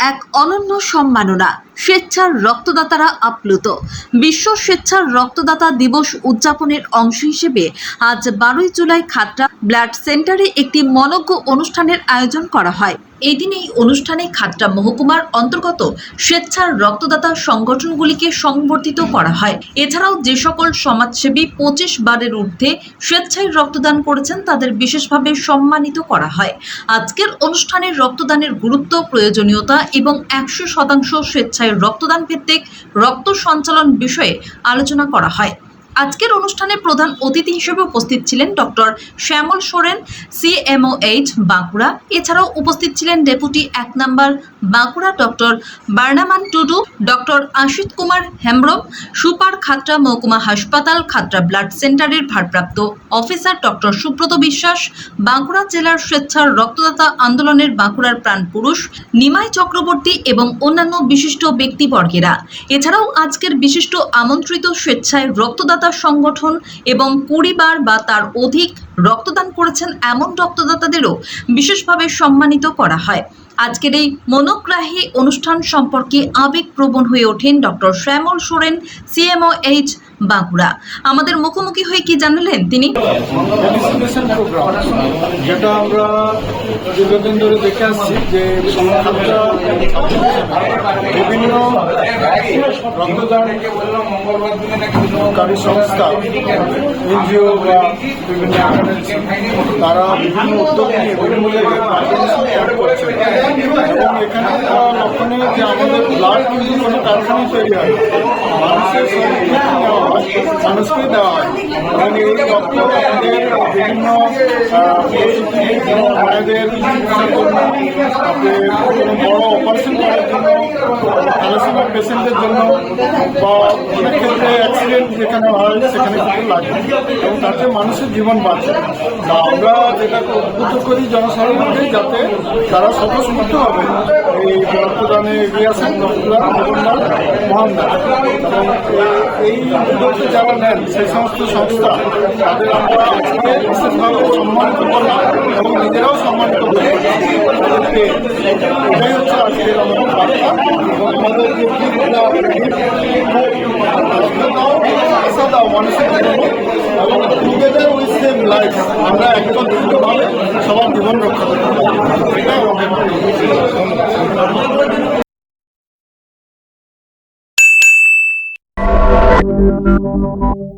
এক অনন্য সম্মাননা। স্বেচ্ছার রক্তদাতারা আপ্লুত। বিশ্ব স্বেচ্ছার রক্তদাতা দিবস উদযাপনের অংশ হিসেবে আজ বারোই জুলাই খাতড়া ব্লাড সেন্টারে একটি মনজ্ঞ অনুষ্ঠানের আয়োজন করা হয়। এই দিন এই অনুষ্ঠানে খাতড়া মহকুমার অন্তর্গত স্বেচ্ছার রক্তদাতা সংগঠনগুলিকে সংবর্ধিত করা হয়। এছাড়াও যে সকল সমাজসেবী পঁচিশ বারের ঊর্ধ্বে স্বেচ্ছায় রক্তদান করেছেন, তাদের বিশেষভাবে সম্মানিত করা হয়। আজকের অনুষ্ঠানে রক্তদানের গুরুত্ব, প্রয়োজনীয়তা এবং একশো শতাংশ স্বেচ্ছায় রক্তদান ভিত্তিক রক্ত সঞ্চালন বিষয়ে আলোচনা করা হয়। আজকের অনুষ্ঠানে প্রধান অতিথি হিসেবে উপস্থিত ছিলেন ডক্টর শ্যামল সোরেন সিএমওএইচ বাঁকুড়া। এছাড়াও উপস্থিত ছিলেন ডেপুটি এক নম্বর Bankura doctor Barnaman Tudu, doctor Ashit Kumar Hembram, super Khatra মহকুমা হাসপাতাল খাতড়া ব্লাড সেন্টারের ভারপ্রাপ্ত অফিসার ডক্টর সুব্রত বিশ্বাস, বাঁকুড়া জেলার স্বেচ্ছার রক্তদাতা আন্দোলনের বাঁকুড়ার প্রাণপুরুষ নিমাই চক্রবর্তী এবং অন্যান্য বিশিষ্ট ব্যক্তিবর্গেরা। এছাড়াও আজকের বিশিষ্ট আমন্ত্রিত স্বেচ্ছায় রক্তদাতা সংগঠন এবং কুড়ি বার বা তার অধিক রক্তদান করেছেন এমন রক্তদাতাদেরও বিশেষভাবে সম্মানিত করা হয়। আজকের এই মনোগ্রাহী অনুষ্ঠান সম্পর্কে আবেগপ্রবণ হয়ে ওঠেন doctor Shyamal Soren CMO H Bankura. আমাদের মুখোমুখি হয়ে কি জানালেন তিনি? যেটা আমরা দীর্ঘদিন ধরে দেখে আসছি যে বিভিন্ন সংস্থা, এনজিও বা বিভিন্ন তারা বিভিন্ন উদ্যোগ নিয়ে বিভিন্ন এখানে একটা লক্ষণীয় যে আমাদের ব্লাড কিন্তু কোনো কারখানায় তৈরি হয় না। মানুষের শরীর নেওয়া দেওয়া এই রক্ত আমাদের বিভিন্ন মায়েদের বড় অপারেশন করার জন্য থ্যালাসেমিয়া পেশেন্টের জন্য বা অনেক ক্ষেত্রে অ্যাক্সিডেন্ট যেখানে হয় সেখানে কিন্তু লাগে এবং তাতে মানুষের জীবন বাঁচে আমরা যেটাকে উদ্বুদ্ধ করি জনসাধারণকে, যাতে তারা স্বতঃস্ফূর্ত হবে। এই রক্তদানে এগিয়ে জীবনদান মহান দান এবং এই উদ্যোগকে যারা নেন, সেই সমস্ত সংস্থা, তাদের আমরা আজকে বিশেষভাবে সম্মানিত করলাম এবং নিজেরাও সম্মানিত করলাম তাদেরকে এটাই হচ্ছে এবং টুগেদার উইথ লাইফ আমরা একত্রিতভাবে সবার জীবন রক্ষা করতে পারি এটাই আমাদের